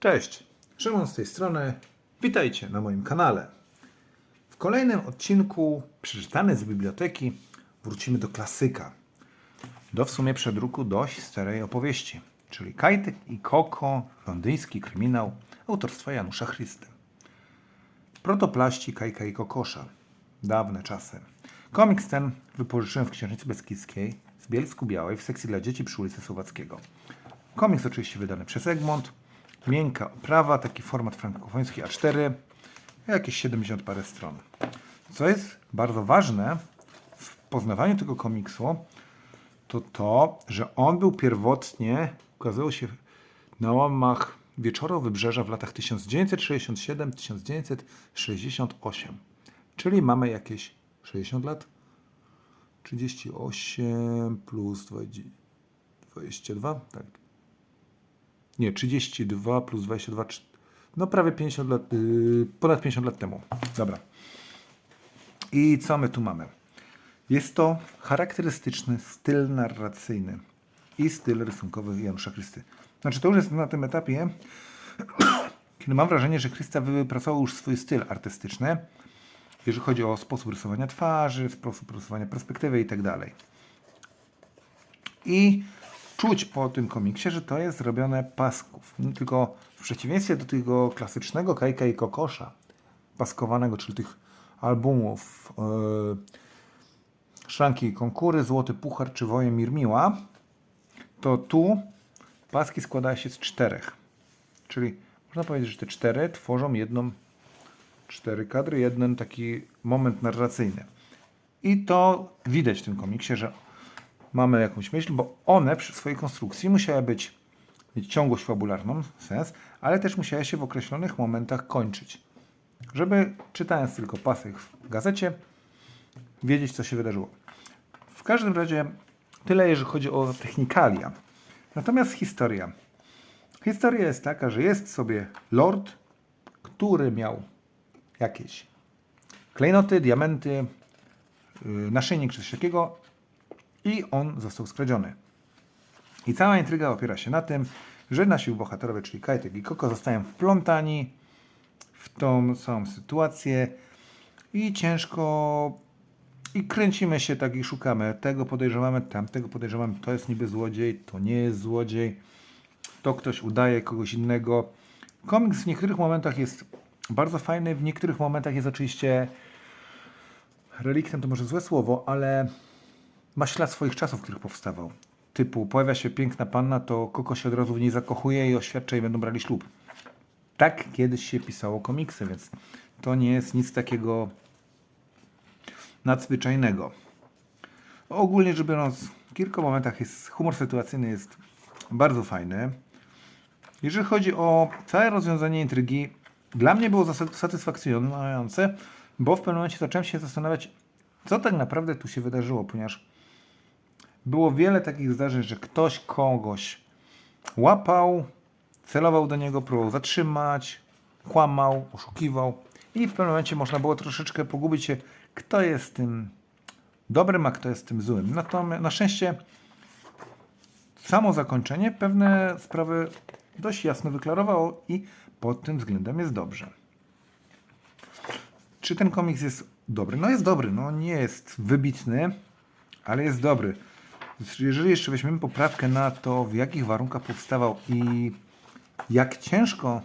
Cześć, Szymon z tej strony. Witajcie na moim kanale. W kolejnym odcinku przeczytany z biblioteki wrócimy do klasyka. Do w sumie przedruku dość starej opowieści, czyli Kajtek i Koko, londyński kryminał autorstwa Janusza Chrysty. Protoplaści Kajka i Kokosza. Dawne czasy. Komiks ten wypożyczyłem w księżnicy Beskidzkiej z Bielsku Białej w sekcji dla dzieci przy ulicy Słowackiego. Komiks oczywiście wydany przez Egmont. Miękka oprawa, taki format frankofoński A4. Jakieś 70 parę stron. Co jest bardzo ważne w poznawaniu tego komiksu, to to, że on był pierwotnie, ukazywał się na łamach Wieczoru Wybrzeża w latach 1967-1968. Czyli mamy jakieś 60 lat? 38 plus 20 22, tak. Nie, 32 plus 22, cz- no prawie 50 lat, yy, ponad 50 lat temu. Dobra. I co my tu mamy? Jest to charakterystyczny styl narracyjny i styl rysunkowy Janusza Chrysty. Znaczy to już jest na tym etapie, kiedy mam wrażenie, że Chrysta wypracował już swój styl artystyczny, jeżeli chodzi o sposób rysowania twarzy, sposób rysowania perspektywy i tak dalej. I czuć po tym komiksie, że to jest zrobione pasków. Tylko w przeciwieństwie do tego klasycznego Kajka i Kokosza, paskowanego, czyli tych albumów yy, Szranki i Konkury, Złoty Puchar czy Woje Mirmiła, to tu paski składają się z czterech. Czyli można powiedzieć, że te cztery tworzą jedną, cztery kadry, jeden taki moment narracyjny. I to widać w tym komiksie, że mamy jakąś myśl, bo one przy swojej konstrukcji musiały być, mieć ciągłość fabularną, sens, ale też musiały się w określonych momentach kończyć. Żeby czytając tylko pasek w gazecie, wiedzieć, co się wydarzyło. W każdym razie tyle, jeżeli chodzi o technikalia. Natomiast historia. Historia jest taka, że jest sobie lord, który miał jakieś klejnoty, diamenty, yy, naszyjnik czy coś takiego i on został skradziony. I cała intryga opiera się na tym, że nasi bohaterowie, czyli Kajtek i Koko, zostają wplątani w tą całą sytuację i ciężko i kręcimy się tak i szukamy. Tego podejrzewamy, tamtego podejrzewamy. To jest niby złodziej, to nie jest złodziej. To ktoś udaje kogoś innego. Komiks w niektórych momentach jest bardzo fajny, w niektórych momentach jest oczywiście reliktem, to może złe słowo, ale ma ślad swoich czasów, w których powstawał. Typu pojawia się piękna panna, to Koko się od razu w niej zakochuje i oświadcza i będą brali ślub. Tak kiedyś się pisało komiksy, więc to nie jest nic takiego nadzwyczajnego. Ogólnie rzecz biorąc, w kilku momentach jest humor sytuacyjny jest bardzo fajny. Jeżeli chodzi o całe rozwiązanie intrygi, dla mnie było satysfakcjonujące, bo w pewnym momencie zacząłem się zastanawiać, co tak naprawdę tu się wydarzyło, ponieważ było wiele takich zdarzeń, że ktoś kogoś łapał, celował do niego, próbował zatrzymać, kłamał, oszukiwał i w pewnym momencie można było troszeczkę pogubić się, kto jest tym dobrym, a kto jest tym złym. Natomiast na szczęście samo zakończenie pewne sprawy dość jasno wyklarowało i pod tym względem jest dobrze. Czy ten komiks jest dobry? No jest dobry, no nie jest wybitny, ale jest dobry. Jeżeli jeszcze weźmiemy poprawkę na to, w jakich warunkach powstawał i jak ciężko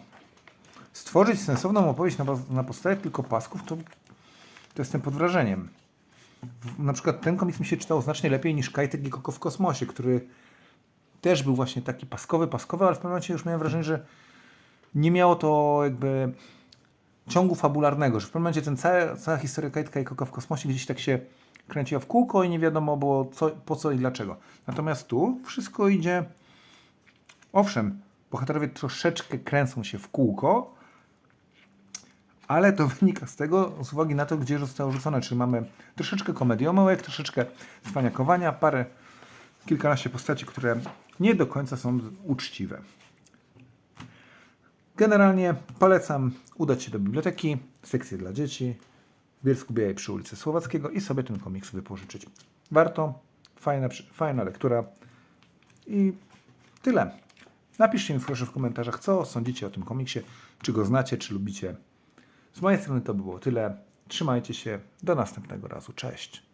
stworzyć sensowną opowieść na, na podstawie tylko pasków, to, to jestem pod wrażeniem. Na przykład ten komiks mi się czytał znacznie lepiej niż Kajtek i Koko w kosmosie, który też był właśnie taki paskowy, paskowy, ale w pewnym momencie już miałem wrażenie, że nie miało to jakby ciągu fabularnego, że w pewnym momencie ten cała, cała historia Kajtka i Koko w kosmosie gdzieś tak się kręciła w kółko i nie wiadomo było co, po co i dlaczego. Natomiast tu wszystko idzie, owszem, bohaterowie troszeczkę kręcą się w kółko, ale to wynika z tego, z uwagi na to, gdzie zostało rzucone. Czyli mamy troszeczkę komediomołek, troszeczkę cwaniakowania, parę, kilkanaście postaci, które nie do końca są uczciwe. Generalnie polecam udać się do biblioteki, sekcję dla dzieci w Bielsku Białej przy ulicy Słowackiego i sobie ten komiks wypożyczyć. Warto, fajna, fajna lektura i tyle. Napiszcie mi proszę w komentarzach, co sądzicie o tym komiksie, czy go znacie, czy lubicie. Z mojej strony to by było tyle. Trzymajcie się. Do następnego razu. Cześć.